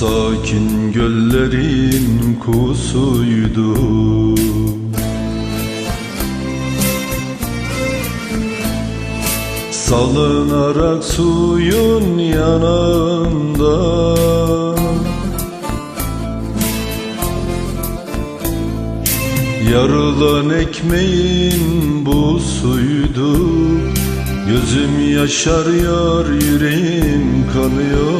Sakin göllerin kusuydu. Salınarak suyun yanında. Yarılan ekmeğin bu suydu. Gözüm yaşarıyor, yüreğim kanıyor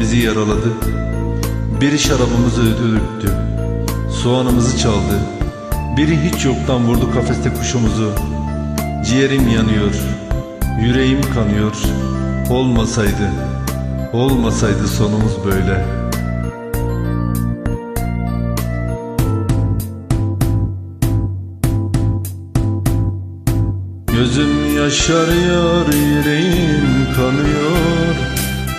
Bizi yaraladı. Biri şarabımızı ödülüktü Soğanımızı çaldı. Biri hiç yoktan vurdu kafeste kuşumuzu. Ciğerim yanıyor Yüreğim kanıyor. Olmasaydı Olmasaydı sonumuz böyle. Gözüm yaşarıyor, yüreğim kanıyor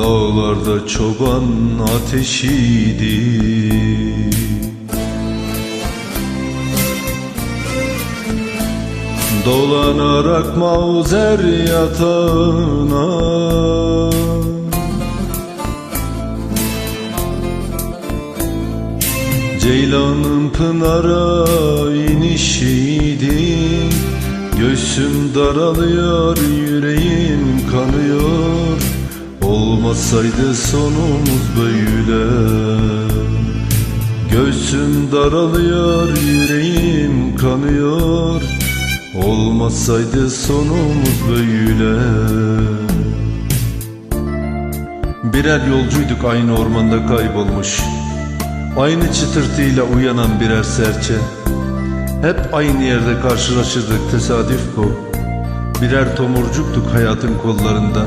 Dağlarda çoban ateşiydi. Dolanarak mauzer yatağına. Ceylanın pınara inişiydi. Göğsüm daralıyor, yüreğim kanıyor Olmasaydı sonumuz böyle. Göğsüm daralıyor, yüreğim kanıyor. Olmasaydı sonumuz böyle. Birer yolcuyduk aynı ormanda kaybolmuş. Aynı çıtırtıyla uyanan birer serçe. Hep aynı yerde karşılaşırdık tesadüf bu. Birer tomurcuktuk hayatın kollarında